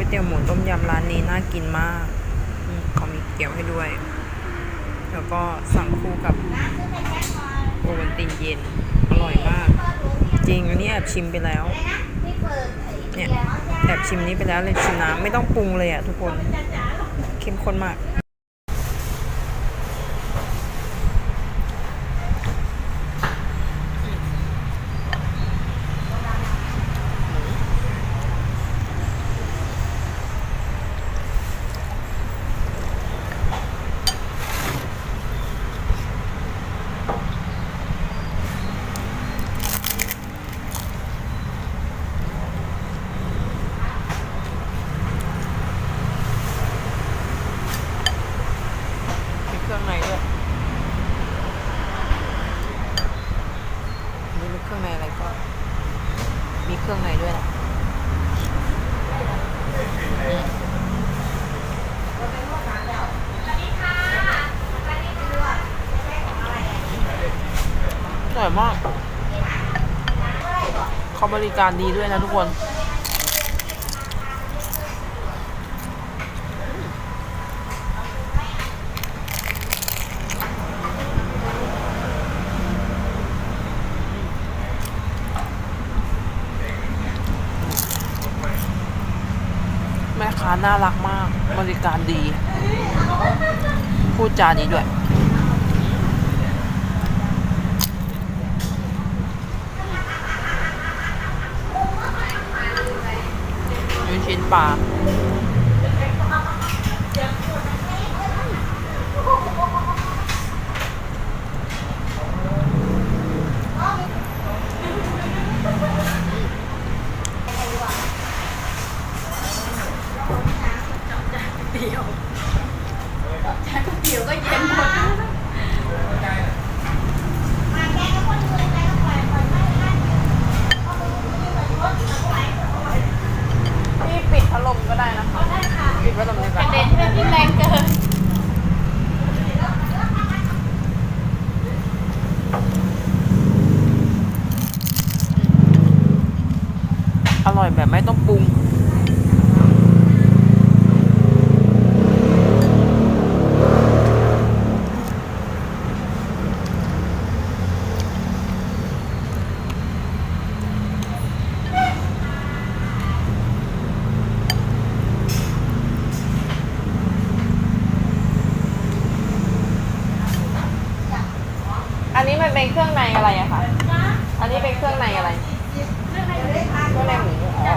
ก๋วยเตี๋ยวหมูต้มยำร้านนี้น่ากินมากเขามีเกี๊ยวให้ด้วย แล้วก็สั่งคู่กับโอวันตินเย็น อร่อยมาก จริงอันนี้แอบชิมไปแล้ว เนี่ย แอบชิมนี้ไปแล้วเลยชิมน้ำไม่ต้องปรุงเลยอะทุกคน เข้มข้นมาก มีเครื่องในด้วยนี่มีเครื่องในอะไรก็ มีเครื่องในด้วยนะอร่อยมาก เขาบริการดีด้วยนะทุกคน แม่ค้าน่ารักมาก บริการดี พูดจาดีด้วย ลูกชิ้นปลาพี่ปิด พัดลมก็ได้นะคะได้ค่ะปิดพัดลมดีกว่า เด่นที่พี่แรงเกินอร่อยแบบไม่ต้องปรุง อันนี้มันเป็นเครื่องในอะไรอะคะ อันนี้เป็นเครื่องในอะไร เครื่องในหมูอ๋อ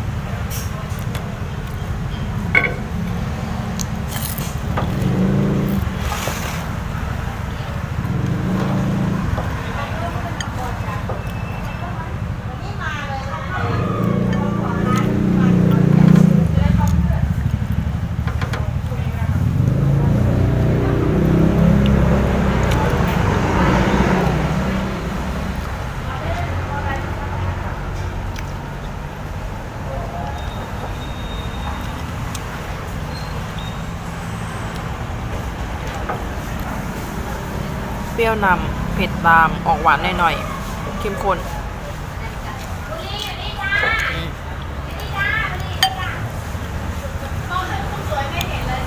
ยวนำเผ็ดตามออกหวานหน่อยๆเข้มข้น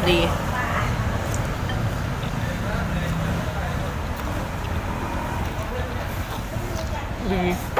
ดีดี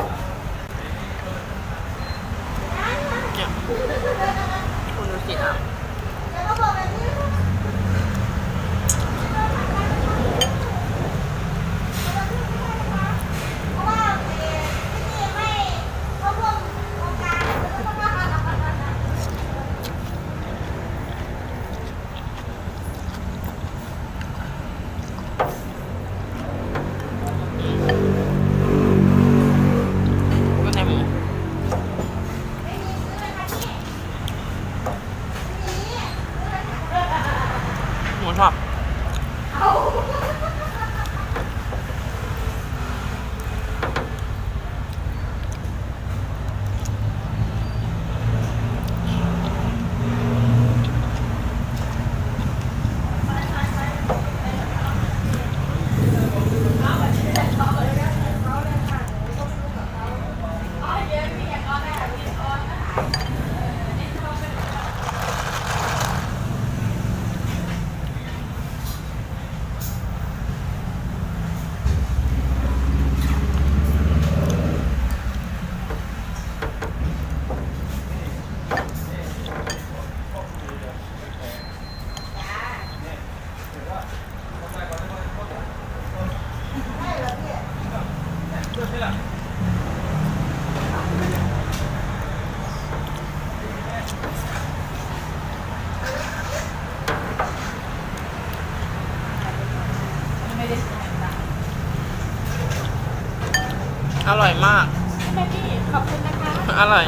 อร่อยมากใช่ไหมพี่ขอบคุณนะคะอร่อย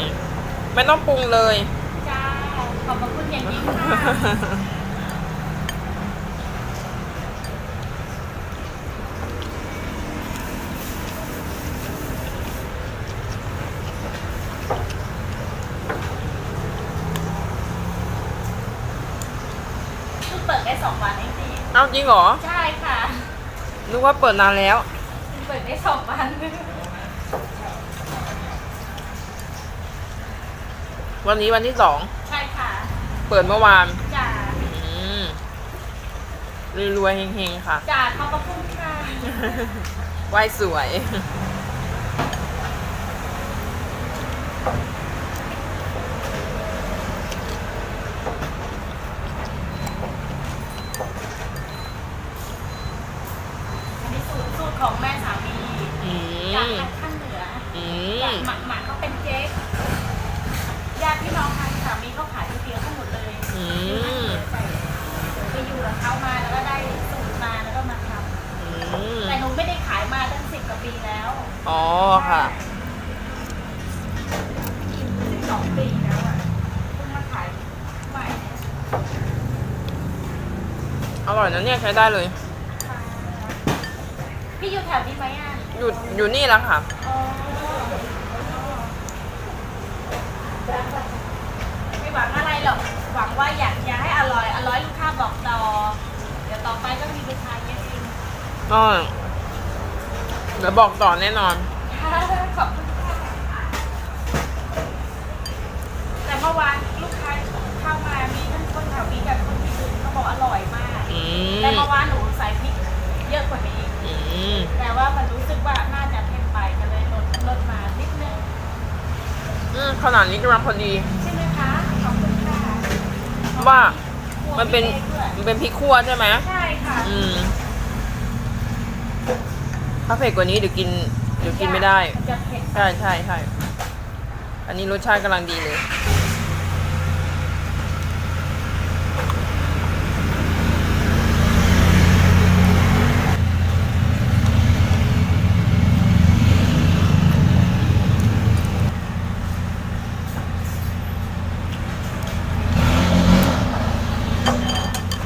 ไม่ต้องปรุงเลย จ้า ขอบพระคุณอย่างยิ่งค่ะเพิ่งเปิดได้สองวันเองพี่เอาจริงเหรอ ใช่ค่ะ นึกว่าเปิดนานแล้วเพิ่งเปิดได้สองวัน วันนี้วันที่สอง ใช่ค่ะเปิดเมื่อวานจ้าอืมรวยๆเฮงๆค่ะจ้าขอบพระคุณค่ะ ไหว้สวย อันนี้สูตรสูตรของแม่สามี อื จาก ม ทางข้างเหนือ อื จาก ม หมักหมักก็เป็นเค้กญาติพี่น้องทางสามีเขาขายก๋วยเตี๋ยวทั้งหมดเลย อืม ไปอยู่กับเขามาแล้วก็ได้สูตรมาแล้วก็มาท อืมำแต่หนูไม่ได้ขายมาตั้งสิบกว่าปีแล้ว อ๋อค่ะสิบสองปีแล้วอะเพิ่งมาขายใหม่อร่อยนะเนี่ยใช้ได้เลย ค่ะพี่อยู่แถวนี้ไหมอะอยู่อยู่นี่แล้วค่ะ อ๋อไม่หวังอะไรหรอก หวังว่าอยากจะให้อร่อย อร่อยลูกค้าบอกต่อ เดี๋ยวต่อไปก็มีลูกค้าเยอะเอง ก็ เดี๋ยวบอกต่อแน่นอนค่ะขอบคุณค่ะแต่เมื่อวานลูกค้าเข้ามามีทั้งคนแถวนี้กับคนที่อื่นเขาบอกอร่อยมาก อืมแต่เมื่อวานหนูใส่พริกเยอะกว่านี้ อืมแต่ว่ามันรู้สึกว่าน่าจะเผ็ดไปก็เลยลดลดมานิดนึง อืมขนาดนี้กำลังพอดี ใช่ไหมคะ ขอบคุณค่ะว่า มันเป็นด้วยมันเป็นพริกคั่วใช่ไหม ใช่ค่ะ อืม ถ้าเผ็ดกว่านี้เดี๋ยวกินเดี๋ยวกินไม่ได้มันจะเผ็ด ใช่ใช่ใช่ อันนี้รสชาติกำลังดีเลย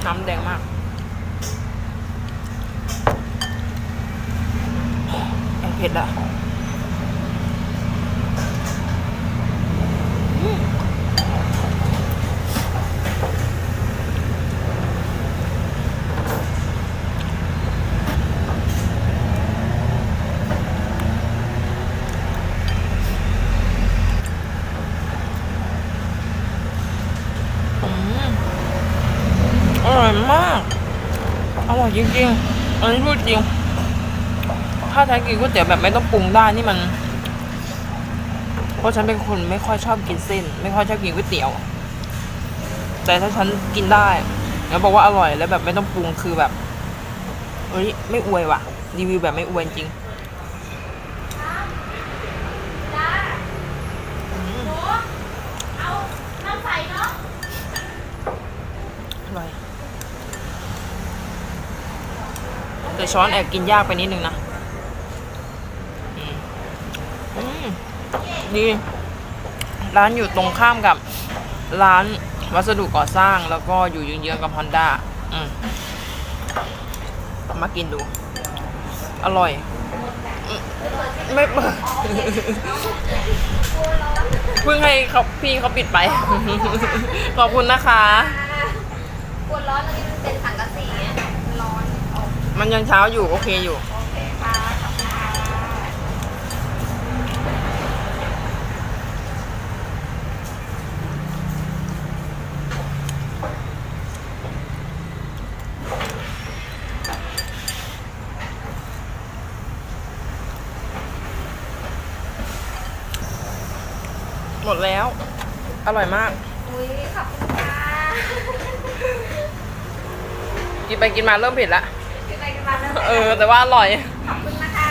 น้ำแดงมาก แอบ เผ็ดอะอืมอืมอร่อยมาก อร่อยจริงๆ อันนี้พูดจริง ถ้าใช้กินก๋วยเตี๋ยวแบบไม่ต้องปรุงได้นี่มัน เพราะฉันเป็นคนไม่ค่อยชอบกินเส้น ไม่ค่อยชอบกินก๋วยเตี๋ยว แต่ถ้าฉันกินได้ แล้วบอกว่าอร่อยแล้วแบบไม่ต้องปรุงคือแบบเอ้ยไม่อวยว่ะ รีวิวแบบไม่อวยจริงจ้าหเอาน้ำใสเนาะอร่อยแต่ช้อนแอบกินยากไปนิดนึงนะอืมอืม ดี ร้านอยู่ตรงข้ามกับร้านวัสดุก่อสร้างแล้วก็อยู่เยื้องๆกับฮอนด้าอืมเอามากินดู อร่อยอืมไม่เปิดเพิ่งให้เขาพี่เขาปิดไป ขอบคุณนะคะกลัวร้อนแล้วนี่มันเป็นสังกะสีไงมันร้อนโอมันยังเช้าอยู่ โอเคอยู่ เคค่ะขอบคุณค่ะ ห มดแล้ว อร่อยมาก อุ้ยขอบคุณค่ะกินไปกินมาเริ่มเผ็ดละกินไปกันมาแล้วเออ แต่ว่าอร่อย ขอบคุณนะคะ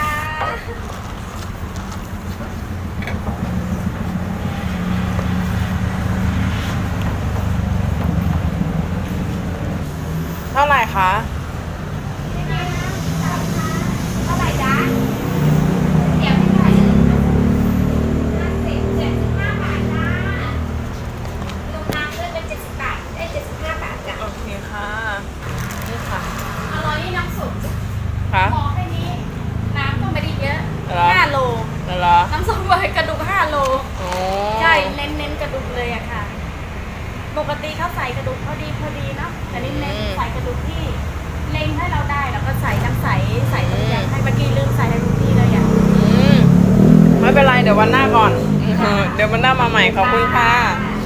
เท่าไหร่คะ ปกติเขาใส่กระดูกพอดีพอดีเนาะแต่นี่เน้นอืมใส่กระดูกที่เล็งให้เราได้แล้วก็ใส่น้ำใสใส่ต้มอืมยำให้เมื่อกี้ลืมใส่ให้ทุกที่เลยอะอืมไม่เป็นไรเดี๋ยววันหน้าก่อนเออเดี๋ยววันหน้ามาใหม่ขอบคุณค่ะ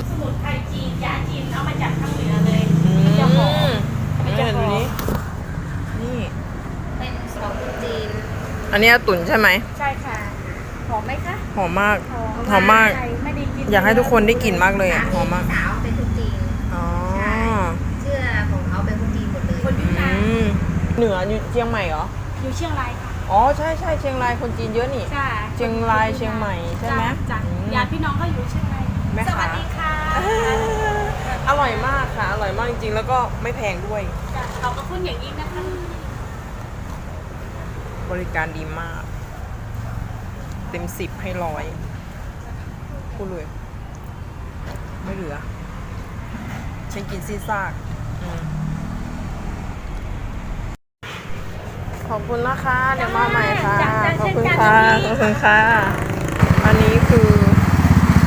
สมุนไพรจีนยาจีนเอามาจากทางเหนือเลยอืมมันจะหอมนี่ดูนี้นี่เป็นสองจีน อันนี้อาตุ๋นใช่ไหมใช่ค่ะหอมไหมคะหอมมากหอมหอมมากใช่ไม่ได้กินอยากให้ทุกคนได้กลิ่นมากเลยอะหอมมาก เหนืออยู่เชียงใหม่เหรอ อยู่เชียงรายค่ะอ๋อใช่ใช่เชียงรายคนจีนเยอะนี่ ใช่เชียงรายเชียงใหม่ใช่ไหมจ้ะอืม ญาติพี่น้องก็อยู่เชียงรายแม่สค้าวัสดีค่ะอร่อยมากค่ะ อร่อยมากจริงๆ แล้วก็ไม่แพงด้วย จ้ะขอบพระคุณอย่างยิ่งนะคะ บริการดีมาก เต็มสิบให้ร้อยพูดเลยไม่เหลือ ฉันกินซีซากอืม อบคุณนะคะ เดี๋ยวมาใหม่ค่ะจ้ะจ้ะขอบคุณเช่นกันค่ะพี่ขอบคุณค่ะ อันนี้คือ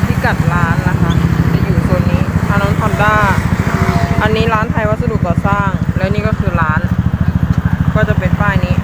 พิกัดร้านนะคะ จะอยู่โซนนี้ถนนฮอนด้าอันนี้ร้านไทยวัสดุก่อสร้าง แล้วนี่ก็คือร้าน ก็จะเป็นป้ายนี้